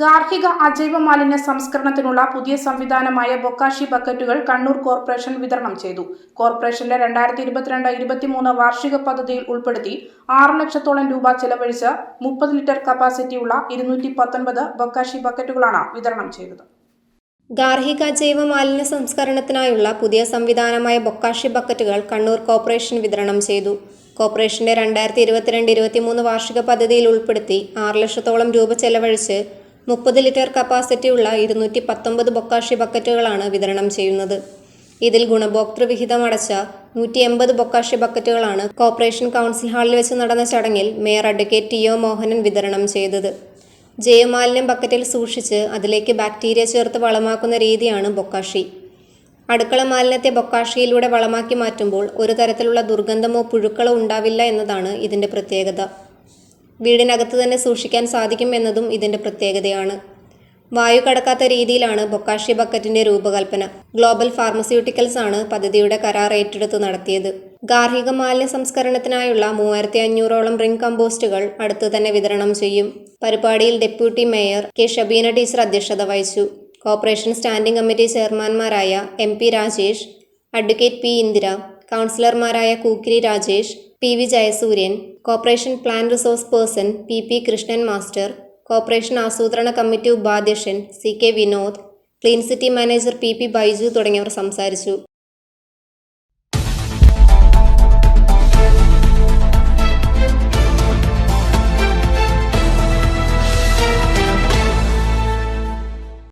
ഗാർഹിക അജൈവ മാലിന്യ സംസ്കരണത്തിനുള്ള പുതിയ സംവിധാനമായ ബൊക്കാഷി ബക്കറ്റുകൾ കണ്ണൂർ കോർപ്പറേഷൻ വിതരണം ചെയ്തു. കോർപ്പറേഷന്റെ രണ്ടായിരത്തി ഇരുപത്തിരണ്ട് ഇരുപത്തിമൂന്ന് വാർഷിക പദ്ധതിയിൽ ഉൾപ്പെടുത്തി ആറ് ലക്ഷത്തോളം രൂപ ചെലവഴിച്ച് മുപ്പത് ലിറ്റർ കപ്പാസിറ്റിയുള്ള ഇരുന്നൂറ്റി പത്തൊൻപത് ബൊക്കാഷി ബക്കറ്റുകളാണ് വിതരണം ചെയ്തത്. ഗാർഹിക ജൈവ മാലിന്യ സംസ്കരണത്തിനായുള്ള പുതിയ സംവിധാനമായ ബൊക്കാഷി ബക്കറ്റുകൾ കണ്ണൂർ കോർപ്പറേഷൻ വിതരണം ചെയ്തു. കോർപ്പറേഷന്റെ രണ്ടായിരത്തി ഇരുപത്തിരണ്ട് ഇരുപത്തിമൂന്ന് വാർഷിക പദ്ധതിയിൽ ഉൾപ്പെടുത്തി ആറ് ലക്ഷത്തോളം രൂപ ചെലവഴിച്ച് മുപ്പത് ലിറ്റർ കപ്പാസിറ്റിയുള്ള ഇരുന്നൂറ്റി പത്തൊമ്പത് ബൊക്കാഷി ബക്കറ്റുകളാണ് വിതരണം ചെയ്യുന്നത്. ഇതിൽ ഗുണഭോക്തൃ വിഹിതം അടച്ച നൂറ്റി എൺപത് ബൊക്കാഷി ബക്കറ്റുകളാണ് കോർപ്പറേഷൻ കൗൺസിൽ ഹാളിൽ വെച്ച് നടന്ന ചടങ്ങിൽ mayor advocate T O Mohanan വിതരണം ചെയ്തത്. ജയമാലിന്യം ബക്കറ്റിൽ സൂക്ഷിച്ച് അതിലേക്ക് ബാക്ടീരിയ ചേർത്ത് വളമാക്കുന്ന രീതിയാണ് ബൊക്കാഷി. അടുക്കള മാലിന്യത്തെ ബൊക്കാഷിയിലൂടെ വളമാക്കി മാറ്റുമ്പോൾ ഒരു തരത്തിലുള്ള ദുർഗന്ധമോ പുഴുക്കളോ ഉണ്ടാവില്ല എന്നതാണ് ഇതിന്റെ പ്രത്യേകത. വീടിനകത്ത് തന്നെ സൂക്ഷിക്കാൻ സാധിക്കും എന്നതും ഇതിന്റെ പ്രത്യേകതയാണ്. വായു കടക്കാത്ത രീതിയിലാണ് ബൊക്കാഷി ബക്കറ്റിന്റെ രൂപകൽപ്പന. ഗ്ലോബൽ ഫാർമസ്യൂട്ടിക്കൽസ് ആണ് പദ്ധതിയുടെ കരാർ ഏറ്റെടുത്ത് നടത്തിയത്. ഗാർഹിക മാലിന്യ സംസ്കരണത്തിനായുള്ള മൂവായിരത്തി അഞ്ഞൂറോളം റിംഗ് കമ്പോസ്റ്റുകൾ അടുത്ത് തന്നെ വിതരണം ചെയ്യും. പരിപാടിയിൽ deputy mayor K Shabeena teacher അധ്യക്ഷത വഹിച്ചു. Corporation standing committee ചെയർമാൻമാരായ M P Rajesh advocate P Indira കൗൺസിലർമാരായ Kookkiri Rajesh P V Jayasuryan corporation plan resource person P P Krishnan master corporation ആസൂത്രണ കമ്മിറ്റി ഉപാധ്യക്ഷൻ C K Vinod clean city manager P P Baiju തുടങ്ങിയവർ സംസാരിച്ചു.